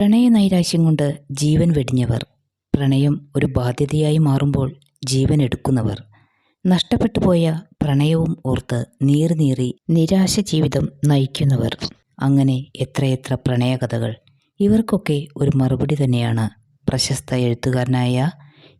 പ്രണയ നൈരാശ്യം കൊണ്ട് ജീവൻ വെടിഞ്ഞവർ. പ്രണയം ഒരു ബാധ്യതയായി മാറുമ്പോൾ ജീവൻ എടുക്കുന്നവർ. നഷ്ടപ്പെട്ടു പോയ പ്രണയവും ഓർത്ത് നീറി നീറി നിരാശ ജീവിതം നയിക്കുന്നവർ. അങ്ങനെ എത്രയെത്ര പ്രണയകഥകൾ. ഇവർക്കൊക്കെ ഒരു മറുപടി തന്നെയാണ് പ്രശസ്ത എഴുത്തുകാരനായ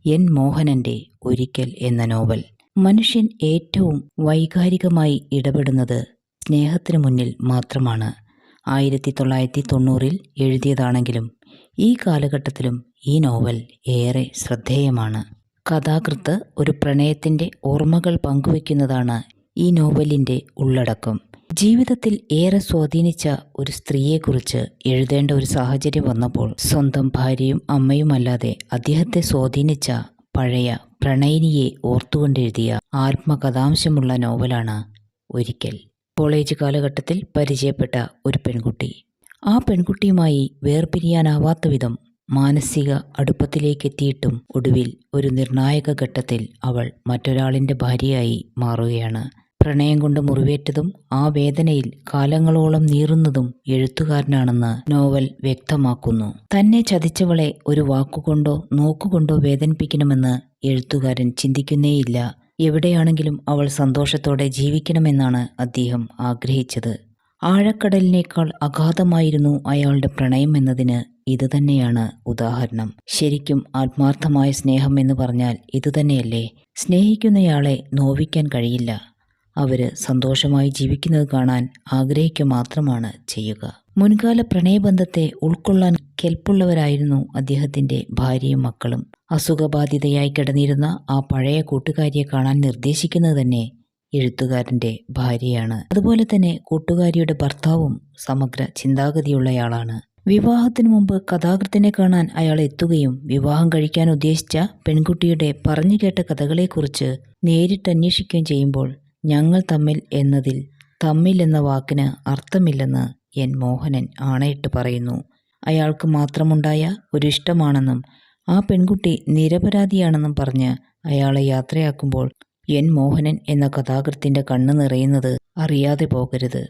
എൻ. മോഹനന്റെ ഒരിക്കൽ എന്ന നോവൽ. മനുഷ്യൻ ഏറ്റവും വൈകാരികമായി ഇടപെടുന്നത് സ്നേഹത്തിനു മുന്നിൽ മാത്രമാണ്. ആയിരത്തി തൊള്ളായിരത്തി തൊണ്ണൂറിൽ എഴുതിയതാണെങ്കിലും ഈ കാലഘട്ടത്തിലും ഈ നോവൽ ഏറെ ശ്രദ്ധേയമാണ്. കഥാകൃത്ത് ഒരു പ്രണയത്തിന്റെ ഓർമ്മകൾ പങ്കുവെക്കുന്നതാണ് ഈ നോവലിന്റെ ഉള്ളടക്കം. ജീവിതത്തിൽ ഏറെ സ്വാധീനിച്ച ഒരു സ്ത്രീയെക്കുറിച്ച് എഴുതേണ്ട ഒരു സാഹചര്യം വന്നപ്പോൾ സ്വന്തം ഭാര്യയും അമ്മയുമല്ലാതെ അദ്ദേഹത്തെ സ്വാധീനിച്ച പഴയ പ്രണയിനിയെ ഓർത്തുകൊണ്ടെഴുതിയ ആത്മകഥാംശമുള്ള നോവലാണ് ഒരിക്കൽ. കോളേജ് കാലഘട്ടത്തിൽ പരിചയപ്പെട്ട ഒരു പെൺകുട്ടി. ആ പെൺകുട്ടിയുമായി വേർപിരിയാനാവാത്ത വിധം മാനസിക അടുപ്പത്തിലേക്കെത്തിയിട്ടും ഒടുവിൽ ഒരു നിർണായക ഘട്ടത്തിൽ അവൾ മറ്റൊരാളിന്റെ ഭാര്യയായി മാറുകയാണ്. പ്രണയം കൊണ്ട് മുറിവേറ്റതും ആ വേദനയിൽ കാലങ്ങളോളം നീറുന്നതും എഴുത്തുകാരനാണെന്ന് നോവൽ വ്യക്തമാക്കുന്നു. തന്നെ ചതിച്ചവളെ ഒരു വാക്കുകൊണ്ടോ നോക്കുകൊണ്ടോ വേദനിപ്പിക്കണമെന്ന് എഴുത്തുകാരൻ ചിന്തിക്കുന്നേയില്ല. എവിടെയാണെങ്കിലും അവൾ സന്തോഷത്തോടെ ജീവിക്കണമെന്നാണ് അദ്ദേഹം ആഗ്രഹിച്ചത്. ആഴക്കടലിനേക്കാൾ അഗാധമായിരുന്നു അയാളുടെ പ്രണയം എന്നതിന് ഇതുതന്നെയാണ് ഉദാഹരണം. ശരിക്കും ആത്മാർത്ഥമായ സ്നേഹം എന്ന് പറഞ്ഞാൽ ഇതുതന്നെയല്ലേ സ്നേഹിക്കുന്നയാളെ നോവിക്കാൻ കഴിയില്ല. അവർ സന്തോഷമായി ജീവിക്കുന്നത് കാണാൻ ആഗ്രഹിക്കുക മാത്രമാണ് ചെയ്യുക. മുൻകാല പ്രണയബന്ധത്തെ ഉൾക്കൊള്ളാൻ കെൽപ്പുള്ളവരായിരുന്നു അദ്ദേഹത്തിന്റെ ഭാര്യയും മക്കളും. അസുഖബാധിതയായി കിടന്നിരുന്ന ആ പഴയ കൂട്ടുകാരിയെ കാണാൻ നിർദ്ദേശിക്കുന്നത് തന്നെ എഴുത്തുകാരന്റെ ഭാര്യയാണ്. അതുപോലെ തന്നെ കൂട്ടുകാരിയുടെ ഭർത്താവും സമഗ്ര ചിന്താഗതിയുള്ളയാളാണ്. വിവാഹത്തിന് മുമ്പ് കഥാകൃത്തിനെ കാണാൻ അയാൾ എത്തുകയും വിവാഹം കഴിക്കാൻ ഉദ്ദേശിച്ച പെൺകുട്ടിയുടെ പറഞ്ഞു കേട്ട കഥകളെക്കുറിച്ച് നേരിട്ട് അന്വേഷിക്കുകയും ചെയ്യുമ്പോൾ ഞങ്ങൾ തമ്മിൽ എന്നതിൽ തമ്മിൽ എന്ന വാക്കിന് അർത്ഥമില്ലെന്ന് എൻ മോഹനൻ ആണയിട്ട് പറയുന്നു. അയാൾക്ക് മാത്രമുണ്ടായ ഒരു ഇഷ്ടമാണെന്നും ആ പെൺകുട്ടി നിരപരാധിയാണെന്നും പറഞ്ഞ് അയാളെ യാത്രയാക്കുമ്പോൾ എൻ മോഹനൻ എന്ന കഥാകൃത്തിന്റെ കണ്ണ് നിറയുന്നത് അറിയാതെ പോകരുത്.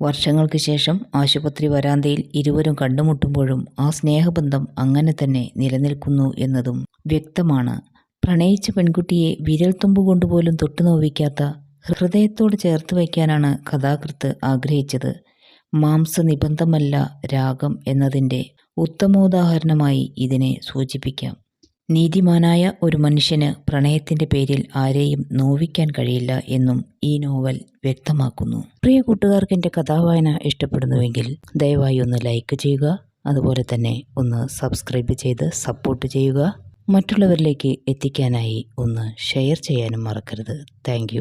വർഷങ്ങൾക്ക് ശേഷം ആശുപത്രി വരാന്തയിൽ ഇരുവരും കണ്ടുമുട്ടുമ്പോഴും ആ സ്നേഹബന്ധം അങ്ങനെ തന്നെ നിലനിൽക്കുന്നു എന്നതും വ്യക്തമാണ്. പ്രണയിച്ച പെൺകുട്ടിയെ വിരൽത്തുമ്പ് കൊണ്ടുപോലും തൊട്ടു നോവിക്കാത്ത ഹൃദയത്തോട് ചേർത്ത് വയ്ക്കാനാണ് കഥാകൃത്ത് ആഗ്രഹിച്ചത്. മാംസ നിബന്ധമല്ല രാഗം എന്നതിന്റെ ഉത്തമോദാഹരണമായി ഇതിനെ സൂചിപ്പിക്കാം. നീതിമാനായ ഒരു മനുഷ്യന് പ്രണയത്തിന്റെ പേരിൽ ആരെയും നോവിക്കാൻ കഴിയില്ല എന്നും ഈ നോവൽ വ്യക്തമാക്കുന്നു. പ്രിയ കൂട്ടുകാർക്ക് എന്റെ കഥാവായന ഇഷ്ടപ്പെടുന്നുവെങ്കിൽ ദയവായി ഒന്ന് ലൈക്ക് ചെയ്യുക അതുപോലെ തന്നെ ഒന്ന് സബ്സ്ക്രൈബ് ചെയ്ത് സപ്പോർട്ട് ചെയ്യുക. മറ്റുള്ളവരിലേക്ക് എത്തിക്കാനായി ഒന്ന് ഷെയർ ചെയ്യാനും മറക്കരുത്. താങ്ക്